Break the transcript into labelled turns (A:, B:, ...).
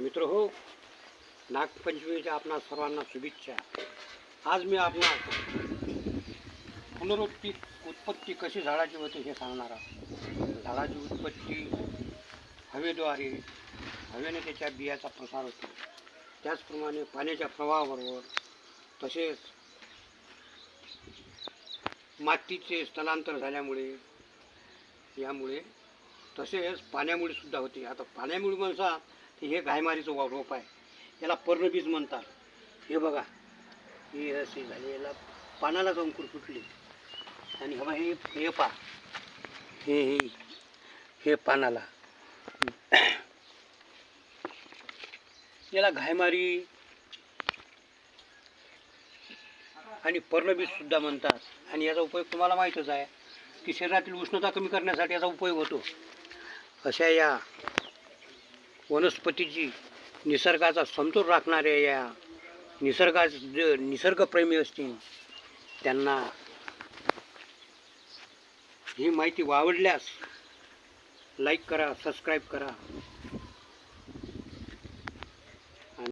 A: मित्र हो नागपंचमीच्या आपणा सर्वांना शुभेच्छा. आज मी आपणास पुनरुत्पी उत्पत्ती कशी झाडाची होते हे सांगणार आहे झाडाची उत्पत्ती हवेद्वारे हवेने त्याच्या बियाचा प्रसार होतो. त्याचप्रमाणे पाण्याच्या प्रवाहाबरोबर तसेच मातीचे स्थलांतर झाल्यामुळे यामुळे तसेच पाण्यामुळे सुद्धा होते. आता पाण्यामुळे म्हणसा की हे गायमारीचं वा- रोप आहे. याला पर्णबीज म्हणतात. हे बघा. हे असे झाले. याला पानाला अंकुर फुटले. आणि हवा हे हे पा. हे हे हे पानाला. याला घायमारी आणि पर्णबीजसुद्धा म्हणतात. आणि याचा उपयोग तुम्हाला माहीतच आहे की शरीरातील उष्णता कमी करण्यासाठी याचा उपयोग होतो. अशा या वनस्पतीची निसर्गाचा समतोल राखणाऱ्या या निसर्गा जे निसर्गप्रेमी असतील त्यांना ही माहिती आवडल्यास लाईक करा सबस्क्राईब करा.